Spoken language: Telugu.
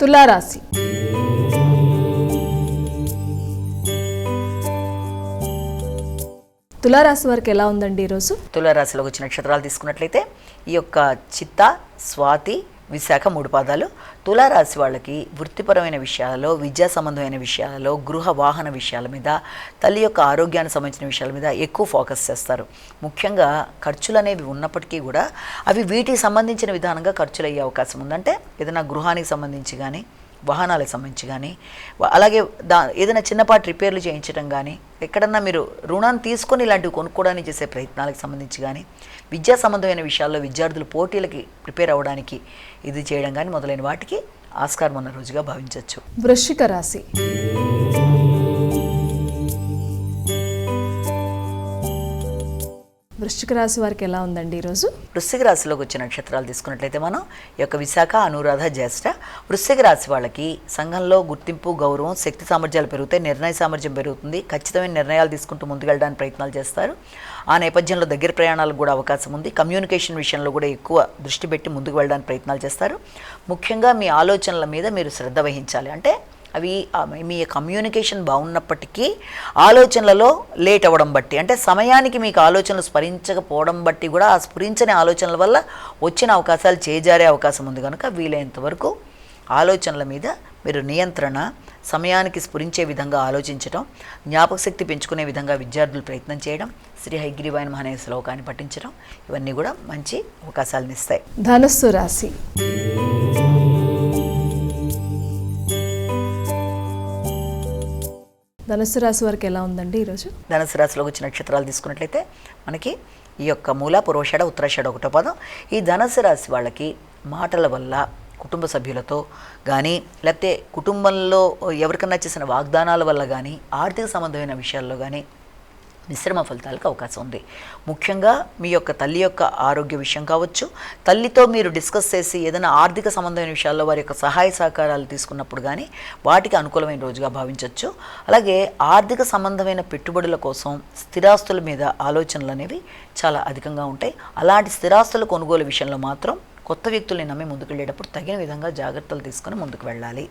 తులారాశి. తులారాశి వారికి ఎలా ఉందండి ఈరోజు? తులారాశిలో వచ్చిన నక్షత్రాలు తీసుకున్నట్లయితే ఈ యొక్క చిత్త స్వాతి విశాఖ మూడు పాదాలు. తులారాశి వాళ్ళకి వృత్తిపరమైన విషయాలలో విద్యా సంబంధమైన విషయాలలో గృహ వాహన విషయాల మీద తల్లి యొక్క ఆరోగ్యానికి సంబంధించిన విషయాల మీద ఎక్కువ ఫోకస్ చేస్తారు. ముఖ్యంగా ఖర్చులు అనేవి ఉన్నప్పటికీ కూడా అవి వీటికి సంబంధించిన విధానంగా ఖర్చులు అయ్యే అవకాశం ఉందంటే ఏదైనా గృహానికి సంబంధించి కానీ వాహనాలకు సంబంధించి కానీ అలాగే దా ఏదైనా చిన్నపాటి రిపేర్లు చేయించడం కానీ ఎక్కడన్నా మీరు రుణాన్ని తీసుకొని ఇలాంటివి కొనుక్కోవడానికి చేసే ప్రయత్నాలకు సంబంధించి కానీ విద్యా సంబంధమైన విషయాల్లో విద్యార్థులు పోటీలకి ప్రిపేర్ అవ్వడానికి ఇది చేయడం కానీ మొదలైన వాటికి ఆస్కారం ఉన్న రోజుగా భావించవచ్చు. వృశ్చిక రాశి. వృశ్చిక రాశి వారికి ఎలా ఉందండి ఈరోజు? వృశ్చిక రాశిలోకి వచ్చిన నక్షత్రాలు తీసుకున్నట్లయితే మనం ఈ యొక్క విశాఖ అనురాధ జ్యేష్ఠ వృశ్చిక రాశి వాళ్ళకి సంఘంలో గుర్తింపు గౌరవం శక్తి సామర్థ్యాలు పెరుగుతాయి నిర్ణయ సామర్థ్యం పెరుగుతుంది. ఖచ్చితమైన నిర్ణయాలు తీసుకుంటూ ముందుకెళ్ళడానికి ప్రయత్నాలు చేస్తారు. ఆ నేపథ్యంలో దగ్గర ప్రయాణాలకు కూడా అవకాశం ఉంది. కమ్యూనికేషన్ విషయంలో కూడా ఎక్కువ దృష్టి పెట్టి ముందుకు వెళ్ళడానికి ప్రయత్నాలు చేస్తారు. ముఖ్యంగా మీ ఆలోచనల మీద మీరు శ్రద్ధ వహించాలి. అంటే అవి మీ కమ్యూనికేషన్ బాగున్నప్పటికీ ఆలోచనలలో లేట్ అవ్వడం బట్టి అంటే సమయానికి మీకు ఆలోచనలు స్మరించకపోవడం బట్టి కూడా ఆ స్ఫురించని ఆలోచనల వల్ల వచ్చిన అవకాశాలు చేజారే అవకాశం ఉంది కనుక వీలైనంత వరకు ఆలోచనల మీద మీరు నియంత్రణ సమయానికి స్ఫురించే విధంగా ఆలోచించడం జ్ఞాపక శక్తి పెంచుకునే విధంగా విద్యార్థులు ప్రయత్నం చేయడం శ్రీ హైగ్రీవాయన మహనే శ్లోకాన్ని పఠించడం ఇవన్నీ కూడా మంచి అవకాశాలను ఇస్తాయి ధనుస్సు రాశి. ధనుసు రాశి వారికి ఎలా ఉందండి ఈరోజు? ధనుసు రాశిలోకి వచ్చిన నక్షత్రాలు తీసుకున్నట్లయితే మనకి ఈ యొక్క మూల పూర్వషడ ఉత్తరాషాఢ ఒకటో పదం. ఈ ధనుసు రాశి వాళ్ళకి మాటల వల్ల కుటుంబ సభ్యులతో కానీ లేకపోతే కుటుంబంలో ఎవరికన్నా చేసిన వాగ్దానాల వల్ల కానీ ఆర్థిక సంబంధమైన విషయాల్లో కానీ మిశ్రమ ఫలితాలకు అవకాశం ఉంది. ముఖ్యంగా మీ యొక్క తల్లి యొక్క ఆరోగ్య విషయం కావచ్చు తల్లితో మీరు డిస్కస్ చేసి ఏదైనా ఆర్థిక సంబంధమైన విషయాల్లో వారి యొక్క సహాయ సహకారాలు తీసుకున్నప్పుడు కానీ వాటికి అనుకూలమైన రోజుగా భావించవచ్చు అలాగే ఆర్థిక సంబంధమైన పెట్టుబడుల కోసం స్థిరాస్తుల మీద ఆలోచనలు అనేవి చాలా అధికంగా ఉంటాయి. అలాంటి స్థిరాస్తుల కొనుగోలు విషయంలో మాత్రం కొత్త వ్యక్తుల్ని నమ్మి ముందుకు వెళ్ళేటప్పుడు తగిన విధంగా జాగ్రత్తలు తీసుకొని ముందుకు వెళ్ళాలి.